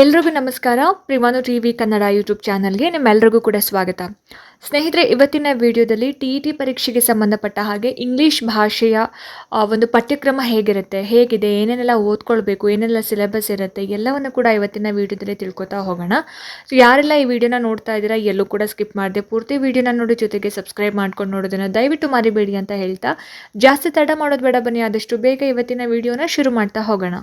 ಎಲ್ರಿಗೂ ನಮಸ್ಕಾರ. ಪ್ರಿಮಾನು ಟಿ ವಿ ಕನ್ನಡ ಯೂಟ್ಯೂಬ್ ಚಾನಲ್ಗೆ ನಿಮ್ಮೆಲ್ಲರಿಗೂ ಕೂಡ ಸ್ವಾಗತ. ಸ್ನೇಹಿತರೆ, ಇವತ್ತಿನ ವಿಡಿಯೋದಲ್ಲಿ ಟಿ ಇ ಟಿ ಪರೀಕ್ಷೆಗೆ ಸಂಬಂಧಪಟ್ಟ ಹಾಗೆ ಇಂಗ್ಲೀಷ್ ಭಾಷೆಯ ಒಂದು ಪಠ್ಯಕ್ರಮ ಹೇಗಿರುತ್ತೆ, ಹೇಗಿದೆ, ಏನೇನೆಲ್ಲ ಓದ್ಕೊಳ್ಬೇಕು, ಏನೆಲ್ಲ ಸಿಲೆಬಸ್ ಇರುತ್ತೆ, ಎಲ್ಲವನ್ನು ಕೂಡ ಇವತ್ತಿನ ವಿಡಿಯೋದಲ್ಲಿ ತಿಳ್ಕೊತಾ ಹೋಗೋಣ. ಯಾರೆಲ್ಲ ಈ ವಿಡಿಯೋನ ನೋಡ್ತಾ ಇದ್ದೀರಾ, ಎಲ್ಲೂ ಕೂಡ ಸ್ಕಿಪ್ ಮಾಡಿದೆ ಪೂರ್ತಿ ವಿಡಿಯೋನ ನೋಡಿ ಜೊತೆಗೆ ಸಬ್ಸ್ಕ್ರೈಬ್ ಮಾಡ್ಕೊಂಡು ನೋಡೋದನ್ನು ದಯವಿಟ್ಟು ಮರಿಬೇಡಿ ಅಂತ ಹೇಳ್ತಾ ಜಾಸ್ತಿ ತಡ ಮಾಡೋದು ಬೇಡ ಬನ್ನಿ, ಆದಷ್ಟು ಬೇಗ ಇವತ್ತಿನ ವಿಡಿಯೋನ ಶುರು ಮಾಡ್ತಾ ಹೋಗೋಣ.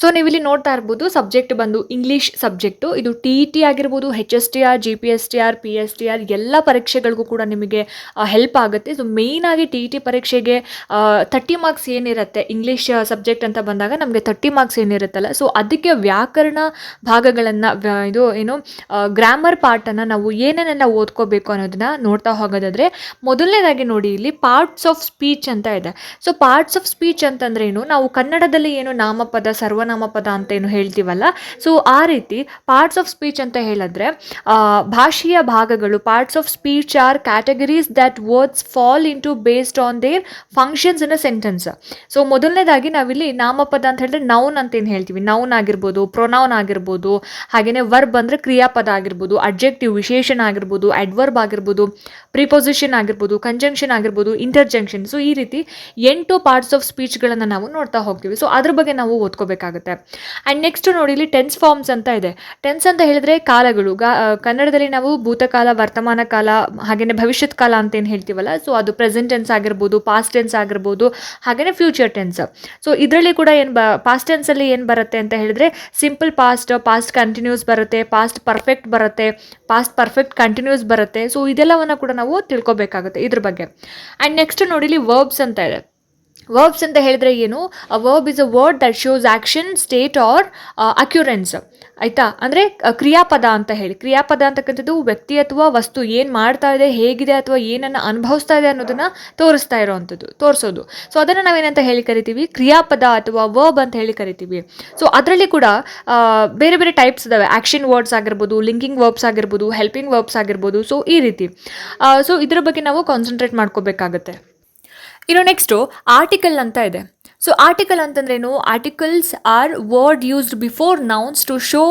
ಸೊ ನೀವಿಲ್ಲಿ ನೋಡ್ತಾ ಇರ್ಬೋದು ಸಬ್ಜೆಕ್ಟ್ ಬಂದು ಇಂಗ್ಲೀಷ್ ಸಬ್ಜೆಕ್ಟು ಇದು ಟಿ ಇ ಟಿ ಆಗಿರ್ಬೋದು H S T R G P S T R P S T R ಎಲ್ಲ ಪರೀಕ್ಷೆಗಳಿಗೂ ಕೂಡ ನಿಮಗೆ ಹೆಲ್ಪ್ ಆಗುತ್ತೆ. ಸೊ ಮೇಯ್ನಾಗಿ ಟಿ ಇ ಟಿ ಪರೀಕ್ಷೆಗೆ ತರ್ಟಿ ಮಾರ್ಕ್ಸ್ ಏನಿರುತ್ತೆ ಇಂಗ್ಲೀಷ್ ಸಬ್ಜೆಕ್ಟ್ ಅಂತ ಬಂದಾಗ ನಮಗೆ ತರ್ಟಿ ಮಾರ್ಕ್ಸ್ ಏನಿರುತ್ತಲ್ಲ. ಸೊ ಅದಕ್ಕೆ ವ್ಯಾಕರಣ ಭಾಗಗಳನ್ನು ಇದು ಏನು ಗ್ರಾಮರ್ ಪಾರ್ಟನ್ನು ನಾವು ಏನೇನೆಲ್ಲ ಓದ್ಕೋಬೇಕು ಅನ್ನೋದನ್ನ ನೋಡ್ತಾ ಹೋಗೋದಾದ್ರೆ, ಮೊದಲನೇದಾಗಿ ನೋಡಿ ಇಲ್ಲಿ ಪಾರ್ಟ್ಸ್ ಆಫ್ ಸ್ಪೀಚ್ ಅಂತ ಇದೆ. ಸೊ ಪಾರ್ಟ್ಸ್ ಆಫ್ ಸ್ಪೀಚ್ ಅಂತಂದ್ರೆ ಏನು, ನಾವು ಕನ್ನಡದಲ್ಲಿ ಏನು ನಾಮಪದ, ಸರ್ವನಾಮ ಪದ ಅಂತ ಏನು ಹೇಳ್ತೀವಲ್ಲ? ಸೊ ಆ ರೀತಿ ಪಾರ್ಟ್ಸ್ ಆಫ್ ಸ್ಪೀಚ್ ಅಂತ ಹೇಳಿದ್ರೆ ಭಾಷೀಯ ಭಾಷೆಯ ಭಾಗಗಳು parts of speech are categories that words fall into based on their functions in a sentence so ಮೊದಲನೇದಾಗಿ ನಾವಿಲ್ಲಿ ನಾಮಪದ ಅಂತ ಹೇಳಿದ್ರೆ ನೌನ್ ಅಂತ ಏನು ಹೇಳ್ತೀವಿ. ನೌನ್ ಆಗಿರ್ಬೋದು ಪ್ರೊನೌನ್ ಆಗಿರ್ಬೋದು ಹಾಗೆಯೇ ವರ್ಬ್ ಅಂದರೆ ಕ್ರಿಯಾಪದ ಆಗಿರ್ಬೋದು ಅಡ್ಜೆಕ್ಟಿವ್ ವಿಶೇಷಣ ಆಗಿರ್ಬೋದು ಅಡ್ವರ್ಬ್ ಆಗಿರ್ಬೋದು ಪ್ರಿಪೊಸಿಷನ್ ಆಗಿರ್ಬೋದು ಕಂಜಂಕ್ಷನ್ ಆಗಿರ್ಬೋದು ಇಂಟರ್ಜಂಕ್ಷನ್ ಸೊ ಈ ರೀತಿ ಎಂಟು ಪಾರ್ಟ್ಸ್ ಆಫ್ ಸ್ಪೀಚ್ಗಳನ್ನು ನಾವು ನೋಡ್ತಾ ಹೋಗ್ತೀವಿ. ಸೊ ಅದ್ರ ಬಗ್ಗೆ ನಾವು ಓದ್ಕೋಬೇಕಾಗುತ್ತೆ. ಆ್ಯಂಡ್ ನೆಕ್ಸ್ಟು ನೋಡಿ ಇಲ್ಲಿ ಟೆನ್ಸ್ ಫಾರ್ಮ್ಸ್ ಅಂತ ಇದೆ. ಟೆನ್ಸ್ ಅಂತ ಹೇಳಿದ್ರೆ ಕಾಲಗಳು. ಗಾ ಕನ್ನಡದಲ್ಲಿ ನಾವು ಭೂತಕಾಲ, ವರ್ತಮಾನ ಕಾಲ ಹಾಗೆಯೇ ಭವಿಷ್ಯದ ಕಾಲ ಅಂತ ಏನು ಹೇಳ್ತೀವಲ್ಲ? ಸೊ ಅದು ಪ್ರೆಸೆಂಟ್ ಟೆನ್ಸ್ ಆಗಿರ್ಬೋದು ಪಾಸ್ಟ್ ಟೆನ್ಸ್ ಆಗಿರ್ಬೋದು ಹಾಗೆಯೇ ಫ್ಯೂಚರ್ ಟೆನ್ಸ್ ಸೊ ಇದರಲ್ಲಿ ಕೂಡ ಏನು ಬ ಪಾಸ್ಟ್ ಟೆನ್ಸಲ್ಲಿ ಏನು ಬರುತ್ತೆ ಅಂತ ಹೇಳಿದ್ರೆ ಸಿಂಪಲ್ ಪಾಸ್ಟ್ ಪಾಸ್ಟ್ ಕಂಟಿನ್ಯೂಸ್ ಬರುತ್ತೆ ಪಾಸ್ಟ್ ಪರ್ಫೆಕ್ಟ್ ಬರುತ್ತೆ ಪಾಸ್ಟ್ ಪರ್ಫೆಕ್ಟ್ ಕಂಟಿನ್ಯೂಸ್ ಬರುತ್ತೆ. ಸೊ ಇದೆಲ್ಲವನ್ನು ಕೂಡ ನಾವು ತಿಳ್ಕೊಬೇಕಾಗುತ್ತೆ ಇದ್ರ ಬಗ್ಗೆ. ಆ್ಯಂಡ್ ನೆಕ್ಸ್ಟ್ ನೋಡಿ ಇಲ್ಲಿ ವರ್ಬ್ಸ್ ಅಂತ ಇದೆ. ವರ್ಬ್ಸ್ ಅಂತ ಹೇಳಿದ್ರೆ ಏನು? Verb is a word that shows action state or occurrence ಆಯಿತಾ? ಅಂದರೆ ಕ್ರಿಯಾಪದ ಅಂತ ಹೇಳಿ. ಕ್ರಿಯಾಪದ ಅಂತಕ್ಕಂಥದ್ದು ವ್ಯಕ್ತಿ ಅಥವಾ ವಸ್ತು ಏನು ಮಾಡ್ತಾ ಇದೆ, ಹೇಗಿದೆ ಅಥವಾ ಏನನ್ನು ಅನುಭವಿಸ್ತಾ ಇದೆ ಅನ್ನೋದನ್ನು ತೋರಿಸ್ತಾ ಇರೋವಂಥದ್ದು, ತೋರಿಸೋದು. ಸೊ ಅದನ್ನು ನಾವೇನಂತ ಹೇಳಿ ಕರಿತೀವಿ? ಕ್ರಿಯಾಪದ ಅಥವಾ ವರ್ಬ್ ಅಂತ ಹೇಳಿ ಕರಿತೀವಿ. ಸೊ ಅದರಲ್ಲಿ ಕೂಡ ಬೇರೆ ಬೇರೆ ಟೈಪ್ಸ್ ಇದಾವೆ. ಆ್ಯಕ್ಷನ್ ವರ್ಡ್ಸ್ ಆಗಿರ್ಬೋದು ಲಿಂಕಿಂಗ್ ವರ್ಬ್ಸ್ ಆಗಿರ್ಬೋದು ಹೆಲ್ಪಿಂಗ್ ವರ್ಬ್ಸ್ ಆಗಿರ್ಬೋದು. ಸೊ ಈ ರೀತಿ. ಸೊ ಇದರ ಬಗ್ಗೆ ನಾವು ಕಾನ್ಸಂಟ್ರೇಟ್ ಮಾಡ್ಕೋಬೇಕಾಗತ್ತೆ. ಇನ್ನು ನೆಕ್ಸ್ಟು ಆರ್ಟಿಕಲ್ ಅಂತ ಇದೆ. ಸೊ ಆರ್ಟಿಕಲ್ ಅಂತಂದ್ರೇನು articles are word used before nouns to show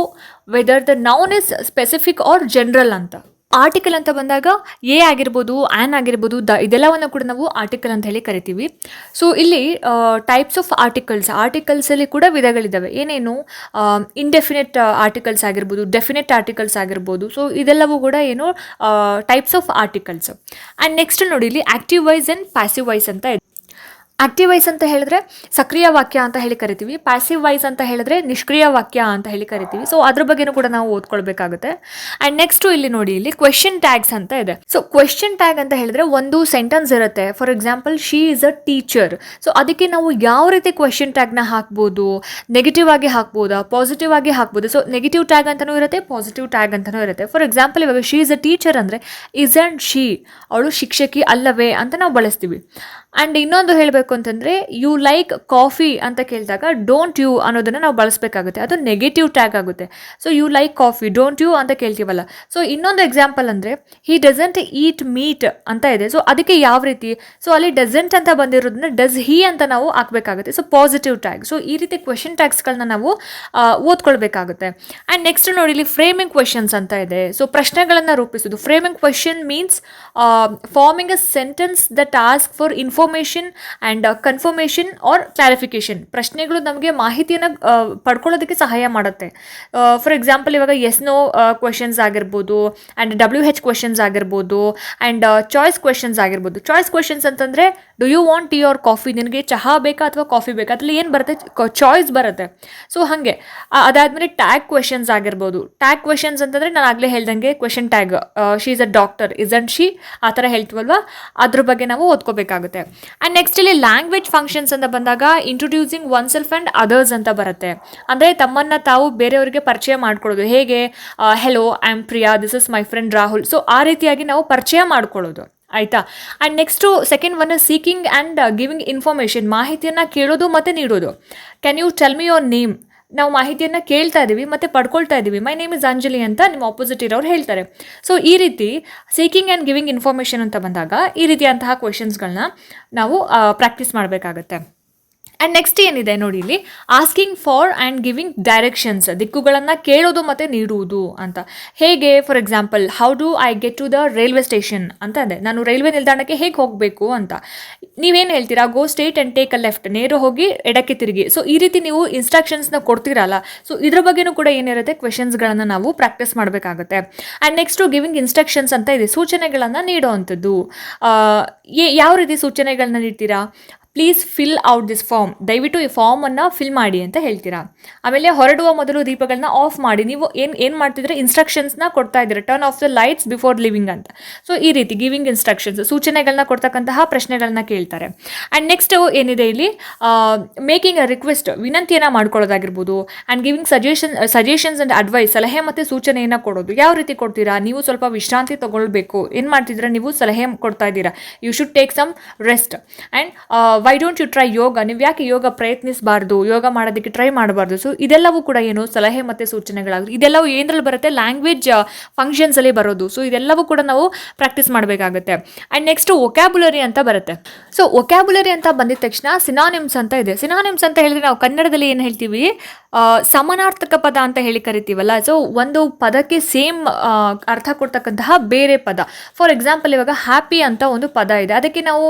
whether the noun is specific or general ಅಂತ. ಆರ್ಟಿಕಲ್ ಅಂತ ಬಂದಾಗ ಎ ಆಗಿರ್ಬೋದು ಆ್ಯನ್ ಆಗಿರ್ಬೋದು, ದ ಇದೆಲ್ಲವನ್ನು ಕೂಡ ನಾವು ಆರ್ಟಿಕಲ್ ಅಂತ ಹೇಳಿ ಕರಿತೀವಿ. ಸೊ ಇಲ್ಲಿ ಟೈಪ್ಸ್ ಆಫ್ ಆರ್ಟಿಕಲ್ಸ್ ಆರ್ಟಿಕಲ್ಸಲ್ಲಿ ಕೂಡ ವಿಧಗಳಿದ್ದಾವೆ ಏನೇನು? ಇಂಡೆಫಿನೆಟ್ ಆರ್ಟಿಕಲ್ಸ್ ಆಗಿರ್ಬೋದು ಡೆಫಿನೆಟ್ ಆರ್ಟಿಕಲ್ಸ್ ಆಗಿರ್ಬೋದು. ಸೊ ಇದೆಲ್ಲವೂ ಕೂಡ ಏನು? Types of articles and next ನೋಡಿ, ಇಲ್ಲಿ active voice and passive voice ಅಂತ ಇದೆ ಆಕ್ಟಿವ್ ವಾಯ್ಸ್ ಅಂತ ಹೇಳಿದ್ರೆ ಸಕ್ರಿಯ ವಾಕ್ಯ ಅಂತ ಹೇಳಿ ಕರಿತೀವಿ. ಪ್ಯಾಸಿವ್ ವಾಯ್ಸ್ ಅಂತ ಹೇಳಿದ್ರೆ ನಿಷ್ಕ್ರಿಯ ವಾಕ್ಯ ಅಂತ ಹೇಳಿ ಕರಿತೀವಿ. ಸೊ ಅದ್ರ ಬಗ್ಗೆನೂ ಕೂಡ ನಾವು ಓದ್ಕೊಳ್ಬೇಕಾಗುತ್ತೆ. ಆ್ಯಂಡ್ ನೆಕ್ಸ್ಟು ಇಲ್ಲಿ ನೋಡಿ, ಇಲ್ಲಿ ಕ್ವೆಶನ್ ಟ್ಯಾಗ್ಸ್ ಅಂತ ಇದೆ. ಸೊ ಕ್ವೆಶನ್ ಟ್ಯಾಗ್ ಅಂತ ಹೇಳಿದ್ರೆ ಒಂದು ಸೆಂಟೆನ್ಸ್ ಇರುತ್ತೆ. For example she is a teacher so ಅದಕ್ಕೆ ನಾವು ಯಾವ ರೀತಿ ಕ್ವೆಶನ್ ಟ್ಯಾಗ್ನ ಹಾಕ್ಬೋದು? ನೆಗೆಟಿವ್ ಆಗಿ ಹಾಕ್ಬೋದಾ? ಪಾಸಿಟಿವ್ ಆಗಿ ಹಾಕ್ಬೋದು? ಸೊ ನೆಗೆಟಿವ್ ಟ್ಯಾಗ್ ಅಂತಲೂ ಇರುತ್ತೆ ಪಾಸಿಟಿವ್ ಟ್ಯಾಗ್ ಅಂತಲೂ ಇರುತ್ತೆ. ಫಾರ್ ಎಕ್ಸಾಂಪಲ್ ಇವಾಗ ಶಿ ಇಸ್ ಅ ಟೀಚರ್ ಅಂದರೆ ಇಸ್ ಆ್ಯಂಡ್ ಶಿ ಅವಳು ಶಿಕ್ಷಕಿ ಅಲ್ಲವೇ ಅಂತ ನಾವು ಬಳಸ್ತೀವಿ. ಆ್ಯಂಡ್ ಇನ್ನೊಂದು ಹೇಳಬೇಕು ಅಂತಂದರೆ ಯು ಲೈಕ್ ಕಾಫಿ ಅಂತ ಕೇಳಿದಾಗ ಡೋಂಟ್ ಯು ಅನ್ನೋದನ್ನು ನಾವು ಬಳಸಬೇಕಾಗುತ್ತೆ. ಅದು ನೆಗೆಟಿವ್ ಟ್ಯಾಗ್ ಆಗುತ್ತೆ. So you like coffee don't you ಅಂತ ಕೇಳ್ತೀವಲ್ಲ. ಸೊ ಇನ್ನೊಂದು ಎಕ್ಸಾಂಪಲ್ ಅಂದರೆ ಹಿ ಡಸಂಟ್ ಈಟ್ ಮೀಟ್ ಅಂತ ಇದೆ. ಸೊ ಅದಕ್ಕೆ ಯಾವ ರೀತಿ? ಸೊ ಅಲ್ಲಿ ಡಸಂಟ್ ಅಂತ ಬಂದಿರೋದನ್ನ ಡಸ್ ಹಿ ಅಂತ ನಾವು ಹಾಕಬೇಕಾಗುತ್ತೆ. ಸೊ ಪಾಸಿಟಿವ್ ಟ್ಯಾಗ್ ಸೊ ಈ ರೀತಿ ಕ್ವೆಶನ್ ಟ್ಯಾಗ್ಸ್ಗಳನ್ನ ನಾವು ಓದ್ಕೊಳ್ಬೇಕಾಗುತ್ತೆ. ಆ್ಯಂಡ್ ನೆಕ್ಸ್ಟ್ ನೋಡಿ, ಇಲ್ಲಿ ಫ್ರೇಮಿಂಗ್ ಕ್ವೆಶನ್ಸ್ ಅಂತ ಇದೆ. ಸೊ ಪ್ರಶ್ನೆಗಳನ್ನು ರೂಪಿಸೋದು framing question means forming a sentence that ask for information and confirmation or clarification ಪ್ರಶ್ನೆಗಳು ನಮಗೆ ಮಾಹಿತಿಯನ್ನು ಪಡ್ಕೊಳ್ಳೋದಕ್ಕೆ ಸಹಾಯ ಮಾಡುತ್ತೆ. ಫಾರ್ ಎಕ್ಸಾಂಪಲ್ ಇವಾಗ ಎಸ್ ನೋ ಕ್ವೆಶನ್ಸ್ ಆಗಿರ್ಬೋದು ಆ್ಯಂಡ್ ಡಬ್ಲ್ಯೂ ಹೆಚ್ ಕ್ವೆಶನ್ಸ್ ಆಗಿರ್ಬೋದು ಆ್ಯಂಡ್ ಚಾಯ್ಸ್ ಕ್ವೆಶನ್ಸ್ ಆಗಿರ್ಬೋದು. ಚಾಯ್ಸ್ ಕ್ವೆಶನ್ಸ್ ಅಂತಂದರೆ do you want tea or coffee ನಿನಗೆ ಚಹಾ ಬೇಕಾ ಅಥವಾ ಕಾಫಿ ಬೇಕಾ? ಅದರಲ್ಲಿ ಏನು ಬರುತ್ತೆ? ಚಾಯ್ಸ್ ಬರುತ್ತೆ. ಸೊ ಹಾಗೆ. ಅದಾದ್ಮೇಲೆ ಟ್ಯಾಗ್ ಕ್ವೆಶನ್ಸ್ ಆಗಿರ್ಬೋದು. ಟ್ಯಾಗ್ ಕ್ವೆಶನ್ಸ್ ಅಂತಂದರೆ ನಾನು ಆಗಲೇ ಹೇಳ್ದಂಗೆ question tag she is a doctor isn't she ಆ ಥರ ಹೇಳ್ತೀವಲ್ವಾ? ಅದ್ರ ಬಗ್ಗೆ ನಾವು ಓದ್ಕೋಬೇಕಾಗುತ್ತೆ. ಆ್ಯಂಡ್ ನೆಕ್ಸ್ಟ್ ಇಲ್ಲಿ ಲ್ಯಾಂಗ್ವೇಜ್ ಫಂಕ್ಷನ್ಸ್ ಅಂತ ಬಂದಾಗ introducing oneself and others ಅಂತ ಬರುತ್ತೆ. ಅಂದರೆ ತಮ್ಮನ್ನು ತಾವು ಬೇರೆಯವರಿಗೆ ಪರಿಚಯ ಮಾಡ್ಕೊಳ್ಳೋದು. ಹೇಗೆ? Hello I am Priya this is my friend Rahul so ಆ ರೀತಿಯಾಗಿ ನಾವು ಪರಿಚಯ ಮಾಡ್ಕೊಳ್ಳೋದು. ಆಯಿತಾ? And next second one seeking and giving information ಮಾಹಿತಿಯನ್ನು ಕೇಳೋದು ಮತ್ತು ನೀಡೋದು. Can you tell me your name ನಾವು ಮಾಹಿತಿಯನ್ನು ಕೇಳ್ತಾ ಇದ್ದೀವಿ ಮತ್ತು ಪಡ್ಕೊಳ್ತಾ ಇದ್ದೀವಿ ಮೈ ನೇಮ್ ಇಸ್ ಅಂಜಲಿ ಅಂತ ನಿಮ್ಮ ಆಪೋಸಿಟ್ ಇರೋರು ಹೇಳ್ತಾರೆ. ಸೊ ಈ ರೀತಿ ಸೀಕಿಂಗ್ ಆ್ಯಂಡ್ ಗಿವಿಂಗ್ ಇನ್ಫಾರ್ಮೇಷನ್ ಅಂತ ಬಂದಾಗ ಈ ರೀತಿಯಂತಹ ಕ್ವೆಶನ್ಸ್ಗಳನ್ನ ನಾವು ಪ್ರಾಕ್ಟೀಸ್ ಮಾಡಬೇಕಾಗತ್ತೆ. ಆ್ಯಂಡ್ ನೆಕ್ಸ್ಟ್ ಏನಿದೆ ನೋಡಿ ಇಲ್ಲಿ? Asking for and giving directions ದಿಕ್ಕುಗಳನ್ನು ಕೇಳೋದು ಮತ್ತು ನೀಡುವುದು ಅಂತ. ಹೇಗೆ for example how do I get to the railway station ಅಂತ ಅಂದೆ. ನಾನು ರೈಲ್ವೆ ನಿಲ್ದಾಣಕ್ಕೆ ಹೇಗೆ ಹೋಗಬೇಕು ಅಂತ. ನೀವೇನು ಹೇಳ್ತೀರಾ? Go straight and take a left ನೇರ ಹೋಗಿ ಎಡಕ್ಕೆ ತಿರುಗಿ. ಸೊ ಈ ರೀತಿ ನೀವು ಇನ್ಸ್ಟ್ರಕ್ಷನ್ಸ್ನ ಕೊಡ್ತೀರಲ್ಲ. ಸೊ ಇದ್ರ ಬಗ್ಗೆನೂ ಕೂಡ ಏನಿರುತ್ತೆ? ಕ್ವೆಶನ್ಸ್ಗಳನ್ನು ನಾವು ಪ್ರಾಕ್ಟೀಸ್ ಮಾಡಬೇಕಾಗುತ್ತೆ. ಆ್ಯಂಡ್ ನೆಕ್ಸ್ಟು ಗಿವಿಂಗ್ ಇನ್ಸ್ಟ್ರಕ್ಷನ್ಸ್ ಅಂತ ಇದೆ. ಸೂಚನೆಗಳನ್ನು ನೀಡುವಂಥದ್ದು. ಯಾವ ರೀತಿ ಸೂಚನೆಗಳನ್ನ ನೀಡ್ತೀರಾ? Please fill out this form ದಯವಿಟ್ಟು ಈ ಫಾರ್ಮನ್ನು ಫಿಲ್ ಮಾಡಿ ಅಂತ ಹೇಳ್ತೀರಾ? ಆಮೇಲೆ ಹೊರಡುವ ಮೊದಲು ದೀಪಗಳನ್ನ ಆಫ್ ಮಾಡಿ. ನೀವು ಏನು ಏನು ಮಾಡ್ತಿದ್ರೆ ಇನ್ಸ್ಟ್ರಕ್ಷನ್ಸ್ನ ಕೊಡ್ತಾ ಇದ್ದೀರಾ. Turn off the lights before leaving ಅಂತ. ಸೊ ಈ ರೀತಿ ಗಿವಿಂಗ್ ಇನ್ಸ್ಟ್ರಕ್ಷನ್ಸ್ ಸೂಚನೆಗಳನ್ನ ಕೊಡ್ತಕ್ಕಂತಹ ಪ್ರಶ್ನೆಗಳನ್ನ ಕೇಳ್ತಾರೆ. ಆ್ಯಂಡ್ ನೆಕ್ಸ್ಟ್ ಏನಿದೆ ಇಲ್ಲಿ? ಮೇಕಿಂಗ್ ಅ ರಿಕ್ವೆಸ್ಟ್ ವಿನಂತಿಯನ್ನು ಮಾಡ್ಕೊಳ್ಳೋದಾಗಿರ್ಬೋದು. And giving suggestion suggestions and advice ಸಲಹೆ ಮತ್ತು ಸೂಚನೆಯನ್ನು ಕೊಡೋದು. ಯಾವ ರೀತಿ ಕೊಡ್ತೀರಾ? ನೀವು ಸ್ವಲ್ಪ ವಿಶ್ರಾಂತಿ ತಗೊಳ್ಬೇಕು. ಏನು ಮಾಡ್ತಿದ್ರೆ ನೀವು ಸಲಹೆ ಕೊಡ್ತಾ ಇದ್ದೀರಾ. You should take some rest and why don't you try yoga ನೀವು ಯಾಕೆ ಯೋಗ ಪ್ರಯತ್ನಿಸಬಾರ್ದು? ಯೋಗ ಮಾಡೋದಕ್ಕೆ ಟ್ರೈ ಮಾಡಬಾರ್ದು? ಸೊ ಇದೆಲ್ಲವೂ ಕೂಡ ಏನು ಸಲಹೆ ಮತ್ತು ಸೂಚನೆಗಳಾಗುತ್ತೆ ಇದೆಲ್ಲವೂ ಏನರಲ್ಲಿ ಬರುತ್ತೆ? ಲ್ಯಾಂಗ್ವೇಜ್ ಫಂಕ್ಷನ್ಸಲ್ಲಿ ಬರೋದು. ಸೊ ಇದೆಲ್ಲವೂ ಕೂಡ ನಾವು ಪ್ರಾಕ್ಟೀಸ್ ಮಾಡಬೇಕಾಗುತ್ತೆ. ಆ್ಯಂಡ್ ನೆಕ್ಸ್ಟ್ ಒಕ್ಯಾಬುಲರಿ ಅಂತ ಬರುತ್ತೆ. ಸೊ ಒಕ್ಯಾಬುಲರಿ ಅಂತ ಬಂದಿದ ತಕ್ಷಣ ಸಿನಾನಿಮ್ಸ್ ಅಂತ ಇದೆ. ಸಿನಾನಿಮ್ಸ್ ಅಂತ ಹೇಳಿದ್ರೆ ನಾವು ಕನ್ನಡದಲ್ಲಿ ಏನು ಹೇಳ್ತೀವಿ? ಸಮಾನಾರ್ಥಕ ಪದ ಅಂತ ಹೇಳಿ ಕರಿತೀವಲ್ಲ ಸೊ ಒಂದು ಪದಕ್ಕೆ ಸೇಮ್ ಅರ್ಥ ಕೊಡ್ತಕ್ಕಂತಹ ಬೇರೆ ಪದ. ಫಾರ್ ಎಕ್ಸಾಂಪಲ್ ಇವಾಗ ಹ್ಯಾಪಿ ಅಂತ ಒಂದು ಪದ ಇದೆ. ಅದಕ್ಕೆ ನಾವು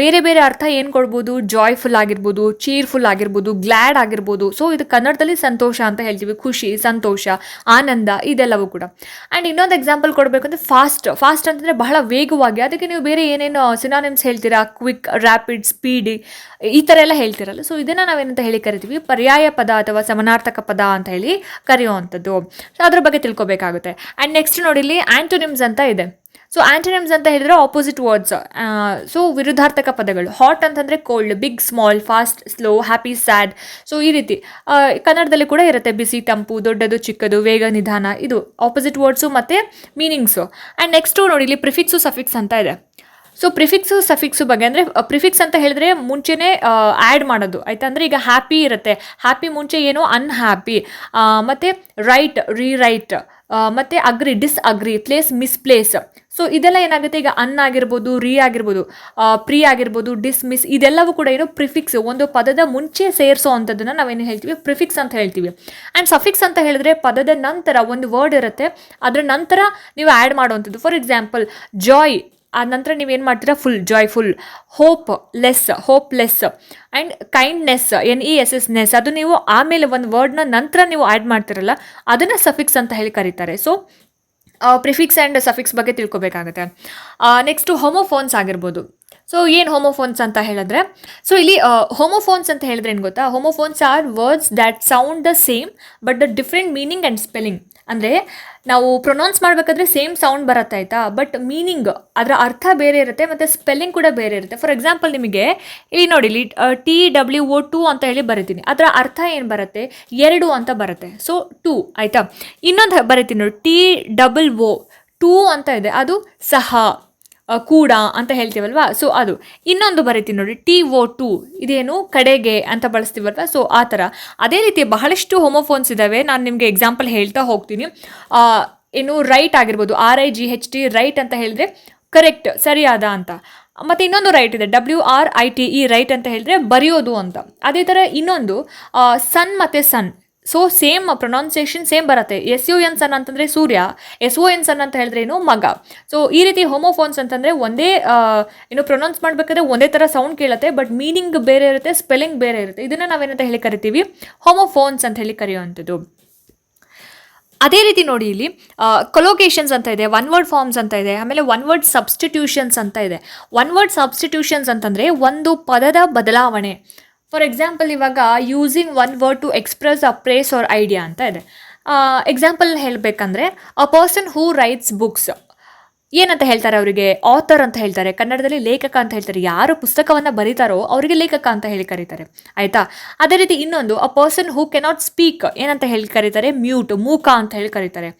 ಬೇರೆ ಬೇರೆ ಅರ್ಥ ಏನು ಕೊಡ್ಬೋದು? ಜಾಯ್ಫುಲ್ ಆಗಿರ್ಬೋದು ಚೀರ್ಫುಲ್ ಆಗಿರ್ಬೋದು ಗ್ಲ್ಯಾಡ್ ಆಗಿರ್ಬೋದು. ಸೊ ಇದು ಕನ್ನಡದಲ್ಲಿ ಸಂತೋಷ ಅಂತ ಹೇಳ್ತೀವಿ. ಖುಷಿ, ಸಂತೋಷ, ಆನಂದ, ಇದೆಲ್ಲವೂ ಕೂಡ. ಆ್ಯಂಡ್ ಇನ್ನೊಂದು ಎಕ್ಸಾಂಪಲ್ ಕೊಡಬೇಕಂದ್ರೆ ಫಾಸ್ಟ್ ಫಾಸ್ಟ್ ಅಂತಂದರೆ ಬಹಳ ವೇಗವಾಗಿ. ಅದಕ್ಕೆ ನೀವು ಬೇರೆ ಏನೇನು ಸಿನಾನಿಮ್ಸ್ ಹೇಳ್ತೀರಾ? ಕ್ವಿಕ್ ರ್ಯಾಪಿಡ್ ಸ್ಪೀಡ್ ಈ ಥರ ಎಲ್ಲ ಹೇಳ್ತೀರಲ್ಲ. ಸೊ ಇದನ್ನು ನಾವೇನಂತ ಹೇಳಿ ಕರಿತೀವಿ? ಪರ್ಯಾಯ ಪದ ಅಥವಾ ಸಮಾನಾರ್ಥಕ ಪದ ಅಂತ ಹೇಳಿ ಕರೆಯುವಂಥದ್ದು. ಸೊ ಅದ್ರ ಬಗ್ಗೆ ತಿಳ್ಕೊಬೇಕಾಗುತ್ತೆ. ಆ್ಯಂಡ್ ನೆಕ್ಸ್ಟ್ ನೋಡಿಲಿ ಆ್ಯಂಟೋನಿಮ್ಸ್ ಅಂತ ಇದೆ. ಸೊ ಆ್ಯಂಟೋನಿಮ್ಸ್ ಅಂತ ಹೇಳಿದ್ರೆ ಆಪೋಸಿಟ್ ವರ್ಡ್ಸ್ ಸೊ ವಿರುದ್ಧಾರ್ಥಕ ಪದಗಳು. ಹಾಟ್ ಅಂತಂದರೆ cold big small fast slow happy sad so ಈ ರೀತಿ ಕನ್ನಡದಲ್ಲಿ ಕೂಡ ಇರುತ್ತೆ. ಬಿಸಿ ತಂಪು, ದೊಡ್ಡದು, ಚಿಕ್ಕದು, ವೇಗ, ನಿಧಾನ. ಇದು ಆಪೋಸಿಟ್ ವರ್ಡ್ಸು ಮತ್ತು ಮೀನಿಂಗ್ಸು ಆ್ಯಂಡ್ ನೆಕ್ಸ್ಟು ನೋಡಿ ಇಲ್ಲಿ ಪ್ರಿಫಿಕ್ಸು ಸಫಿಕ್ಸ್ ಅಂತ ಇದೆ. ಸೊ ಪ್ರಿಫಿಕ್ಸು ಸಫಿಕ್ಸು ಬಗ್ಗೆ ಅಂದರೆ ಪ್ರಿಫಿಕ್ಸ್ ಅಂತ ಹೇಳಿದ್ರೆ ಮುಂಚೆನೇ ಆ್ಯಡ್ ಮಾಡೋದು. ಆಯಿತಾ? ಅಂದರೆ ಈಗ ಹ್ಯಾಪಿ ಇರುತ್ತೆ. ಹ್ಯಾಪಿ ಮುಂಚೆ ಏನೋ? ಅನ್ಹ್ಯಾಪಿ ಮತ್ತು ರೈಟ್ ರೀರೈಟ್ ಮತ್ತು agree dis agree place misplace so ಇದೆಲ್ಲ ಏನಾಗುತ್ತೆ? ಈಗ ಅನ್ ಆಗಿರ್ಬೋದು ರೀ ಆಗಿರ್ಬೋದು ಪ್ರಿ ಪ್ರೀ ಆಗಿರ್ಬೋದು ಡಿಸ್ ಮಿಸ್ ಇದೆಲ್ಲವೂ ಕೂಡ ಏನು? ಪ್ರಿಫಿಕ್ಸ್ ಒಂದು ಪದದ ಮುಂಚೆ ಸೇರಿಸೋ ಅಂಥದ್ದನ್ನು ನಾವೇನು ಹೇಳ್ತೀವಿ? ಪ್ರಿಫಿಕ್ಸ್ ಅಂತ ಹೇಳ್ತೀವಿ. ಆ್ಯಂಡ್ ಸಫಿಕ್ಸ್ ಅಂತ ಹೇಳಿದ್ರೆ ಪದದ ನಂತರ ಒಂದು ವರ್ಡ್ ಇರುತ್ತೆ. ಅದರ ನಂತರ ನೀವು ಆ್ಯಡ್ ಮಾಡುವಂಥದ್ದು. ಫಾರ್ ಎಕ್ಸಾಂಪಲ್ ಜಾಯ್ ಆ ನಂತರ ನೀವೇನು ಮಾಡ್ತೀರಾ? Full joyful hopeless hopeless and kindness N E S S ness ಅದು ನೀವು ಆಮೇಲೆ ಒಂದು ವರ್ಡ್ನ ನಂತರ ನೀವು ಆ್ಯಡ್ ಮಾಡ್ತಿರಲ್ಲ, ಅದನ್ನು ಸಫಿಕ್ಸ್ ಅಂತ ಹೇಳಿ ಕರೀತಾರೆ. ಸೊ ಪ್ರಿಫಿಕ್ಸ್ ಆ್ಯಂಡ್ ಸಫಿಕ್ಸ್ ಬಗ್ಗೆ ತಿಳ್ಕೊಬೇಕಾಗುತ್ತೆ. ನೆಕ್ಸ್ಟು ಹೋಮೋಫೋನ್ಸ್ ಆಗಿರ್ಬೋದು. ಸೊ ಏನು ಹೋಮೋಫೋನ್ಸ್ ಅಂತ ಹೇಳಿದ್ರೆ ಸೊ ಇಲ್ಲಿ ಹೋಮೋಫೋನ್ಸ್ ಅಂತ ಹೇಳಿದ್ರೆ ಏನು ಗೊತ್ತಾ? Homophones are words that sound the same but the different meaning and spelling ಅಂದರೆ ನಾವು ಪ್ರೊನೌನ್ಸ್ ಮಾಡಬೇಕಾದ್ರೆ ಸೇಮ್ ಸೌಂಡ್ ಬರುತ್ತೆ ಆಯಿತಾ? ಬಟ್ ಮೀನಿಂಗ್ ಅದರ ಅರ್ಥ ಬೇರೆ ಇರುತ್ತೆ, ಮತ್ತು ಸ್ಪೆಲ್ಲಿಂಗ್ ಕೂಡ ಬೇರೆ ಇರುತ್ತೆ. ಫಾರ್ ಎಕ್ಸಾಂಪಲ್ ನಿಮಗೆ ಇಲ್ಲಿ ನೋಡಿ, ಇಲ್ಲಿ ಟಿ ಡಬ್ಲ್ಯೂ ಓ ಟು ಅಂತ ಹೇಳಿ ಬರಿತೀನಿ. ಅದರ ಅರ್ಥ ಏನು ಬರುತ್ತೆ? ಎರಡು ಅಂತ ಬರುತ್ತೆ. ಸೊ ಟೂ ಆಯಿತಾ? ಇನ್ನೊಂದು ಬರಿತೀನಿ ನೋಡಿ ಟಿ ಡಬಲ್ ಓ ಟೂ ಅಂತ ಇದೆ. ಅದು ಸಹ. ಕೂಡ ಅಂತ ಹೇಳ್ತೀವಲ್ವಾ? ಸೊ ಅದು. ಇನ್ನೊಂದು ಬರೀತೀನಿ ನೋಡಿ. ಟಿ ಓ ಟು ಇದೇನು ಕಡೆಗೆ ಅಂತ ಬಳಸ್ತೀವಲ್ವಾ? ಸೊ ಆ ಥರ. ಅದೇ ರೀತಿ ಬಹಳಷ್ಟು ಹೋಮೋಫೋನ್ಸ್ ಇದ್ದಾವೆ. ನಾನು ನಿಮಗೆ ಎಕ್ಸಾಂಪಲ್ ಹೇಳ್ತಾ ಹೋಗ್ತೀನಿ. ಏನು ರೈಟ್ ಆಗಿರ್ಬೋದು. R I G H T right ಅಂತ ಹೇಳಿದ್ರೆ ಕರೆಕ್ಟ್ ಸರಿಯಾದ ಅಂತ. ಮತ್ತು ಇನ್ನೊಂದು ರೈಟ್ ಇದೆ. W R I T E write ಅಂತ ಹೇಳಿದ್ರೆ ಬರೆಯೋದು ಅಂತ. ಅದೇ ಥರ ಇನ್ನೊಂದು ಸನ್ ಮತ್ತು son. So same pronunciation same ಬರುತ್ತೆ. ಎಸ್ ಯು ಎನ್ ಸನ್ ಅಂತಂದರೆ ಸೂರ್ಯ ಎಸ್ ಒ ಎನ್ ಸನ್ ಅಂತ ಹೇಳಿದ್ರೆ ಏನು ಮಗ. ಸೊ ಈ ರೀತಿ ಹೋಮೋಫೋನ್ಸ್ ಅಂತಂದರೆ ಒಂದೇ ಏನು ಪ್ರೊನೌನ್ಸ್ ಮಾಡಬೇಕಾದ್ರೆ ಒಂದೇ ಥರ ಸೌಂಡ್ ಕೇಳುತ್ತೆ ಬಟ್ ಮೀನಿಂಗ್ ಬೇರೆ ಇರುತ್ತೆ ಸ್ಪೆಲ್ಲಿಂಗ್ ಬೇರೆ ಇರುತ್ತೆ. ಇದನ್ನು ನಾವೇನಂತ ಹೇಳಿ ಕರಿತೀವಿ? ಹೋಮೋಫೋನ್ಸ್ ಅಂತ ಹೇಳಿ ಕರೆಯುವಂಥದ್ದು. ಅದೇ ರೀತಿ ನೋಡಿ ಇಲ್ಲಿ ಕೊಲೋಕೇಶನ್ಸ್ ಅಂತ ಇದೆ ಒನ್ ವರ್ಡ್ ಫಾರ್ಮ್ಸ್ ಅಂತ ಇದೆ, ಆಮೇಲೆ ಒನ್ ವರ್ಡ್ ಸಬ್ಸ್ಟಿಟ್ಯೂಷನ್ಸ್ ಅಂತ ಇದೆ. ಒನ್ ವರ್ಡ್ ಸಬ್ಸ್ಟಿಟ್ಯೂಷನ್ಸ್ ಅಂತಂದರೆ ಒಂದು ಪದದ ಬದಲಾವಣೆ. ಫಾರ್ ಎಕ್ಸಾಂಪಲ್ ಇವಾಗ using one word to express a phrase or idea ಅಂತ ಇದೆ. ಎಕ್ಸಾಂಪಲ್ ಹೇಳಬೇಕಂದ್ರೆ a person who writes books ಏನಂತ ಹೇಳ್ತಾರೆ ಅವರಿಗೆ? ಆಥರ್ ಅಂತ ಹೇಳ್ತಾರೆ, ಕನ್ನಡದಲ್ಲಿ ಲೇಖಕ ಅಂತ ಹೇಳ್ತಾರೆ. ಯಾರು ಪುಸ್ತಕವನ್ನು ಬರೀತಾರೋ ಅವರಿಗೆ ಲೇಖಕ ಅಂತ ಹೇಳಿ ಕರೀತಾರೆ. ಆಯಿತಾ? ಅದೇ ರೀತಿ ಇನ್ನೊಂದು a person who cannot speak ಏನಂತ ಹೇಳಿ ಕರೀತಾರೆ? ಮ್ಯೂಟ್ ಮೂಕ ಅಂತ ಹೇಳಿ ಕರೀತಾರೆ.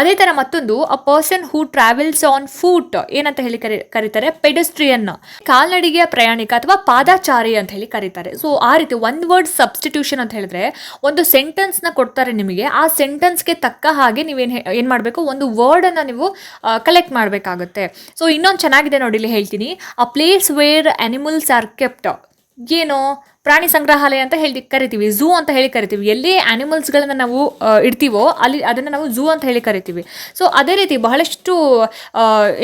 ಅದೇ ಥರ ಮತ್ತೊಂದು a person who travels on foot ಏನಂತ ಹೇಳಿ ಕರಿ, ಕರೀತಾರೆ ಪೆಡಸ್ಟ್ರಿಯನ್ ಕಾಲ್ನಡಿಗೆಯ ಪ್ರಯಾಣಿಕ ಅಥವಾ ಪಾದಾಚಾರಿ ಅಂತ ಹೇಳಿ ಕರೀತಾರೆ. ಸೊ ಆ ರೀತಿ ಒನ್ ವರ್ಡ್ ಸಬ್ಸ್ಟಿಟ್ಯೂಷನ್ ಅಂತ ಹೇಳಿದ್ರೆ, ಒಂದು ಸೆಂಟೆನ್ಸ್ನ ಕೊಡ್ತಾರೆ ನಿಮಗೆ, ಆ ಸೆಂಟೆನ್ಸ್ಗೆ ತಕ್ಕ ಹಾಗೆ ನೀವೇನು ಏನು ಮಾಡಬೇಕು, ಒಂದು ವರ್ಡನ್ನು ನೀವು ಕಲೆಕ್ಟ್ ಮಾಡಬೇಕಾಗುತ್ತೆ. ಸೊ ಇನ್ನೊಂದು ಚೆನ್ನಾಗಿದೆ ನೋಡಿ, ಇಲ್ಲಿ ಹೇಳ್ತೀನಿ a place where animals are kept ಏನು? ಪ್ರಾಣಿ ಸಂಗ್ರಹಾಲಯ ಅಂತ ಹೇಳಿ ಕರಿತೀವಿ. ಝೂ ಅಂತ ಹೇಳಿ ಕರಿತೀವಿ. ಎಲ್ಲಿ ಆನಿಮಲ್ಸ್ಗಳನ್ನ ನಾವು ಇಡ್ತೀವೋ ಅಲ್ಲಿ ಅದನ್ನು ನಾವು ಝೂ ಅಂತ ಹೇಳಿ ಕರಿತೀವಿ. ಸೊ ಅದೇ ರೀತಿ ಬಹಳಷ್ಟು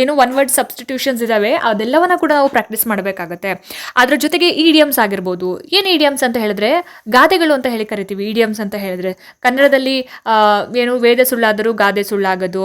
ಏನು ಒನ್ ವರ್ಡ್ ಸಬ್ಸ್ಟಿಟ್ಯೂಷನ್ಸ್ ಇದಾವೆ. ಅದೆಲ್ಲವನ್ನ ಕೂಡ ನಾವು ಪ್ರಾಕ್ಟೀಸ್ ಮಾಡಬೇಕಾಗತ್ತೆ. ಅದ್ರ ಜೊತೆಗೆ ಇಡಿಯಮ್ಸ್ ಆಗಿರ್ಬೋದು. ಏನು ಇಡಿಯಮ್ಸ್ ಅಂತ ಹೇಳಿದ್ರೆ ಗಾದೆಗಳು ಅಂತ ಹೇಳಿ ಕರಿತೀವಿ ಇಡಿಯಮ್ಸ್ ಅಂತ ಹೇಳಿದ್ರೆ. ಕನ್ನಡದಲ್ಲಿ ಏನು ವೇದ ಸುಳ್ಳಾದರೂ ಗಾದೆ ಸುಳ್ಳಾಗದು.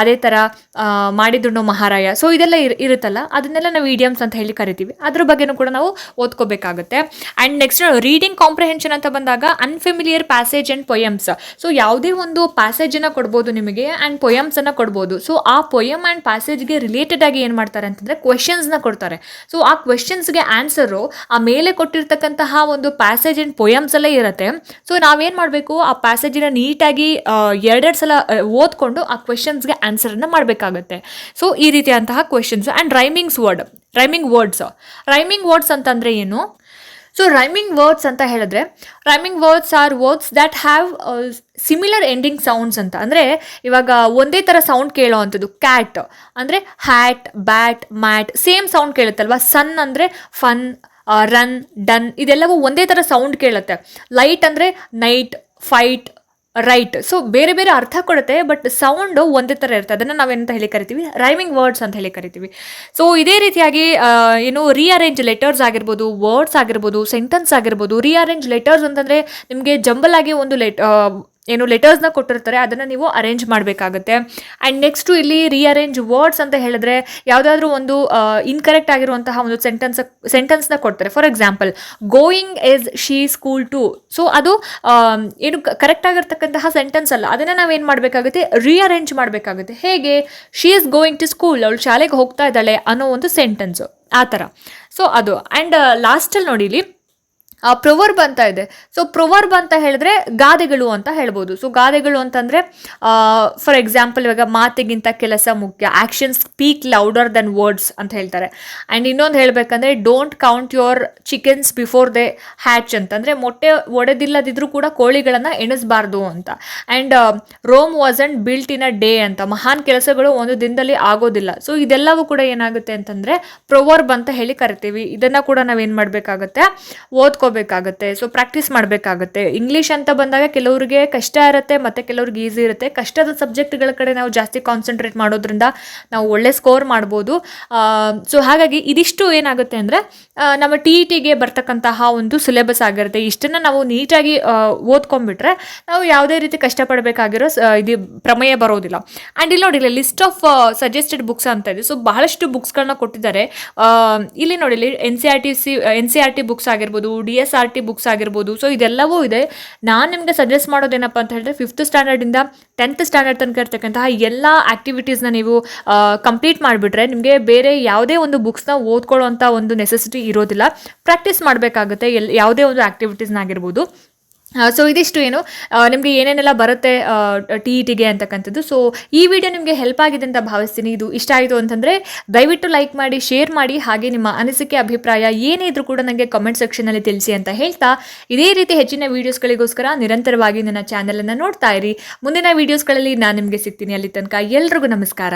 ಅದೇ ಥರ ಆ, ಮಾಡಿದುಣ್ಣು ಮಹಾರಾಯ. ಸೊ ಇದೆಲ್ಲ ಇರ್ ಇರುತ್ತಲ್ಲ ಅದನ್ನೆಲ್ಲ ನಾವು ಇಡಿಯಮ್ಸ್ ಅಂತ ಹೇಳಿ ಕರಿತೀವಿ. ಅದ್ರ ಬಗ್ಗೆನೂ ಕೂಡ ನಾವು ಓದ್ಕೋಬೇಕಾಗುತ್ತೆ. ಆ್ಯಂಡ್ ನೆಕ್ಸ್ಟ್ ರೀಡಿಂಗ್ ಕಾಂಪ್ರಿಹೆನ್ಷನ್ ಅಂತ ಬಂದಾಗ unfamiliar passage and poems so ಯಾವುದೇ ಒಂದು ಪ್ಯಾಸೇಜನ್ನು ಕೊಡ್ಬೋದು ನಿಮಗೆ ಆ್ಯಂಡ್ ಪೊಯಮ್ಸನ್ನು ಕೊಡ್ಬೋದು. ಸೊ ಆ ಪೊಯಮ್ ಆ್ಯಂಡ್ ಪ್ಯಾಸೇಜ್ಗೆ ರಿಲೇಟೆಡ್ ಆಗಿ ಏನು ಮಾಡ್ತಾರೆ ಅಂತಂದರೆ ಕ್ವೆಶನ್ಸ್ನ ಕೊಡ್ತಾರೆ. ಸೊ ಆ ಕ್ವೆಶನ್ಸ್ಗೆ ಆನ್ಸರು ಆ ಮೇಲೆ ಕೊಟ್ಟಿರ್ತಕ್ಕಂತಹ ಒಂದು ಪ್ಯಾಸೇಜ್ ಆ್ಯಂಡ್ ಪೊಯಮ್ಸ್ ಎಲ್ಲ ಇರುತ್ತೆ. ಸೊ ನಾವೇನು ಮಾಡಬೇಕು? ಆ ಪ್ಯಾಸೇಜಿನ ನೀಟಾಗಿ ಎರಡೆರಡು ಸಲ ಓದ್ಕೊಂಡು ಆ ಕ್ವೆಶನ್ಸ್ಗೆ ಆನ್ಸರನ್ನು ಮಾಡಬೇಕಾಗುತ್ತೆ. ಸೊ ಈ ರೀತಿಯಾದಂತಹ questions and rhymings word rhyming words rhyming words ಅಂತಂದರೆ ಏನು? ಸೊ ರೈಮಿಂಗ್ ವರ್ಡ್ಸ್ ಅಂತ ಹೇಳಿದ್ರೆ rhyming words are words that have similar ending sounds ಅಂತ. ಅಂದರೆ, ಇವಾಗ ಒಂದೇ ಥರ ಸೌಂಡ್ ಕೇಳೋ ಅಂಥದ್ದು ಕ್ಯಾಟ್ ಅಂದರೆ hat bat mat same sound ಕೇಳುತ್ತಲ್ವ? Sun ಅಂದರೆ ಫನ್ ರನ್ ಡನ್ ಇದೆಲ್ಲವೂ ಒಂದೇ ಥರ ಸೌಂಡ್ ಕೇಳುತ್ತೆ. ಲೈಟ್ ಅಂದರೆ ನೈಟ್ ಫೈಟ್ ರೈಟ್ ಸೊ ಬೇರೆ ಬೇರೆ ಅರ್ಥ ಕೊಡುತ್ತೆ ಬಟ್ ಸೌಂಡು ಒಂದೇ ಥರ ಇರುತ್ತೆ. ಅದನ್ನು ನಾವೇನಂತ ಹೇಳಿ ಕರಿತೀವಿ? ರೈಮಿಂಗ್ ವರ್ಡ್ಸ್ ಅಂತ ಹೇಳಿ ಕರಿತೀವಿ. ಸೊ ಇದೇ ರೀತಿಯಾಗಿ ಏನು ರೀಅರೇಂಜ್ ಲೆಟರ್ಸ್ ಆಗಿರ್ಬೋದು ವರ್ಡ್ಸ್ ಆಗಿರ್ಬೋದು ಸೆಂಟೆನ್ಸ್ ಆಗಿರ್ಬೋದು ರೀಅರೇಂಜ್ ಲೆಟರ್ಸ್ ಅಂತಂದರೆ ನಿಮಗೆ ಜಂಬಲ್ ಆಗಿ ಒಂದು ಲೆಟ್ ಏನು ಲೆಟರ್ಸ್ನ ಕೊಟ್ಟಿರ್ತಾರೆ, ಅದನ್ನು ನೀವು ಅರೇಂಜ್ ಮಾಡಬೇಕಾಗುತ್ತೆ. ಆ್ಯಂಡ್ ನೆಕ್ಸ್ಟು ಇಲ್ಲಿ ರೀಅರೇಂಜ್ ವರ್ಡ್ಸ್ ಅಂತ ಹೇಳಿದ್ರೆ, ಯಾವುದಾದ್ರೂ ಒಂದು ಇನ್ಕರೆಕ್ಟ್ ಆಗಿರುವಂತಹ ಒಂದು ಸೆಂಟೆನ್ಸ್ ಸೆಂಟೆನ್ಸ್ನ ಕೊಡ್ತಾರೆ. For example going is she school to so ಅದು ಏನು ಕರೆಕ್ಟ್ ಆಗಿರ್ತಕ್ಕಂತಹ ಸೆಂಟೆನ್ಸ್ ಅಲ್ಲ. ಅದನ್ನು ನಾವೇನು ಮಾಡಬೇಕಾಗುತ್ತೆ? ರೀಅರೇಂಜ್ ಮಾಡಬೇಕಾಗುತ್ತೆ. ಹೇಗೆ? She is going to school ಅವಳು ಶಾಲೆಗೆ ಹೋಗ್ತಾ ಇದ್ದಾಳೆ ಅನ್ನೋ ಒಂದು ಸೆಂಟೆನ್ಸು ಆ ಥರ. ಸೊ ಅದು. ಆ್ಯಂಡ್ ಲಾಸ್ಟಲ್ಲಿ ನೋಡಿ ಇಲ್ಲಿ ಪ್ರೊವರ್ಬ್ ಅಂತ ಇದೆ. ಸೊ ಪ್ರೊವರ್ಬ್ ಅಂತ ಹೇಳಿದ್ರೆ ಗಾದೆಗಳು ಅಂತ ಹೇಳ್ಬೋದು. ಸೊ ಗಾದೆಗಳು ಅಂತಂದರೆ ಫಾರ್ ಎಕ್ಸಾಂಪಲ್ ಇವಾಗ ಮಾತಿಗಿಂತ ಕೆಲಸ ಮುಖ್ಯ action speak louder than words ಅಂತ ಹೇಳ್ತಾರೆ. ಆ್ಯಂಡ್ ಇನ್ನೊಂದು ಹೇಳಬೇಕಂದ್ರೆ don't count your chickens before they hatch ಅಂತ ಅಂದರೆ ಮೊಟ್ಟೆ ಒಡೆದಿಲ್ಲದಿದ್ರೂ ಕೂಡ ಕೋಳಿಗಳನ್ನು ಎಣಿಸಬಾರ್ದು ಅಂತ. And Rome wasn't built in a day ಅಂತ. ಮಹಾನ್ ಕೆಲಸಗಳು ಒಂದು ದಿನದಲ್ಲಿ ಆಗೋದಿಲ್ಲ. ಸೊ ಇದೆಲ್ಲವೂ ಕೂಡ ಏನಾಗುತ್ತೆ ಅಂತಂದರೆ ಪ್ರೊವರ್ಬ್ ಅಂತ ಹೇಳಿ ಕರಿತೀವಿ. ಇದನ್ನು ಕೂಡ ನಾವೇನು ಮಾಡಬೇಕಾಗತ್ತೆ? ಓದ್ಕೋಬೇಕಾಗತ್ತೆ ಸೊ ಪ್ರಾಕ್ಟೀಸ್ ಮಾಡಬೇಕಾಗತ್ತೆ. ಇಂಗ್ಲೀಷ್ ಅಂತ ಬಂದಾಗ ಕೆಲವರಿಗೆ ಕಷ್ಟ ಇರುತ್ತೆ, ಮತ್ತು ಕೆಲವ್ರಿಗೆ ಈಸಿ ಇರುತ್ತೆ. ಕಷ್ಟದ ಸಬ್ಜೆಕ್ಟ್ಗಳ ಕಡೆ ನಾವು ಜಾಸ್ತಿ ಕಾನ್ಸಂಟ್ರೇಟ್ ಮಾಡೋದ್ರಿಂದ ನಾವು ಒಳ್ಳೆ ಸ್ಕೋರ್ ಮಾಡ್ಬೋದು. ಸೊ ಹಾಗಾಗಿ ಇದಿಷ್ಟು ಏನಾಗುತ್ತೆ ಅಂದರೆ ನಮ್ಮ ಟಿ ಇ ಟಿಗೆ ಬರ್ತಕ್ಕಂತಹ ಒಂದು ಸಿಲೆಬಸ್ ಆಗಿರುತ್ತೆ. ಇಷ್ಟನ್ನು ನಾವು ನೀಟಾಗಿ ಓದ್ಕೊಂಡ್ಬಿಟ್ರೆ ನಾವು ಯಾವುದೇ ರೀತಿ ಕಷ್ಟಪಡಬೇಕಾಗಿರೋ ಇದು ಪ್ರಮೇಯ ಬರೋದಿಲ್ಲ. ಆ್ಯಂಡ್ ಇಲ್ಲಿ ನೋಡಿ ಲಿಸ್ಟ್ ಆಫ್ ಸಜೆಸ್ಟೆಡ್ ಬುಕ್ಸ್ ಅಂತ ಇದೆ. ಸೊ ಬಹಳಷ್ಟು ಬುಕ್ಸ್ಗಳನ್ನ ಕೊಟ್ಟಿದ್ದಾರೆ. ಇಲ್ಲಿ ನೋಡಿ ಇಲ್ಲಿ N C R T C N C R T books ಆಗಿರ್ಬೋದು D S R T books ಆಗಿರ್ಬೋದು. ಸೊ ಇದೆಲ್ಲವೂ ಇದೆ. ನಾನು ನಿಮಗೆ ಸಜೆಸ್ಟ್ ಮಾಡೋದೇನಪ್ಪ ಅಂತ ಹೇಳಿದ್ರೆ ಫಿಫ್ತ್ ಸ್ಟ್ಯಾಂಡರ್ಡಿಂದ ಟೆಂತ್ ಸ್ಟ್ಯಾಂಡರ್ಡ್ ತನಕ ಇರ್ತಕ್ಕಂತಹ ಎಲ್ಲ ಆ್ಯಕ್ಟಿವಿಟೀಸ್ನ ನೀವು ಕಂಪ್ಲೀಟ್ ಮಾಡಿಬಿಟ್ರೆ ನಿಮಗೆ ಬೇರೆ ಯಾವುದೇ ಒಂದು ಬುಕ್ಸ್ನ ಓದ್ಕೊಳ್ಳೋಂಥ ಒಂದು ನೆಸೆಸಿಟಿ ಇರೋದಿಲ್ಲ. ಪ್ರಾಕ್ಟೀಸ್ ಮಾಡಬೇಕಾಗುತ್ತೆ. ಎಲ್, ಯಾವುದೇ ಒಂದು ಆ್ಯಕ್ಟಿವಿಟೀಸ್ನಾಗಿರ್ಬೋದು ಸೊ ಇದಿಷ್ಟು ಏನು ನಿಮಗೆ ಏನೇನೆಲ್ಲ ಬರುತ್ತೆ ಟಿ ಇ ಟಿಗೆ ಅಂತಕ್ಕಂಥದ್ದು. ಸೊ ಈ ವಿಡಿಯೋ ನಿಮಗೆ ಹೆಲ್ಪ್ ಆಗಿದೆ ಅಂತ ಭಾವಿಸ್ತೀನಿ. ಇದು ಇಷ್ಟ ಆಯಿತು ಅಂತಂದರೆ ದಯವಿಟ್ಟು ಲೈಕ್ ಮಾಡಿ ಶೇರ್ ಮಾಡಿ, ಹಾಗೆ ನಿಮ್ಮ ಅನಿಸಿಕೆ, ಅಭಿಪ್ರಾಯ ಏನೇ ಇದ್ರೂ ಕೂಡ ನನಗೆ ಕಮೆಂಟ್ ಸೆಕ್ಷನಲ್ಲಿ ತಿಳಿಸಿ ಅಂತ ಹೇಳ್ತಾ, ಇದೇ ರೀತಿ ಹೆಚ್ಚಿನ ವೀಡಿಯೋಸ್ಗಳಿಗೋಸ್ಕರ ನಿರಂತರವಾಗಿ ನನ್ನ ಚಾನಲನ್ನು ನೋಡ್ತಾ ಇರಿ. ಮುಂದಿನ ವೀಡಿಯೋಸ್ಗಳಲ್ಲಿ ನಾನು ನಿಮಗೆ ಸಿಗ್ತೀನಿ ಅಲ್ಲಿ ತನಕ. ಎಲ್ರಿಗೂ ನಮಸ್ಕಾರ.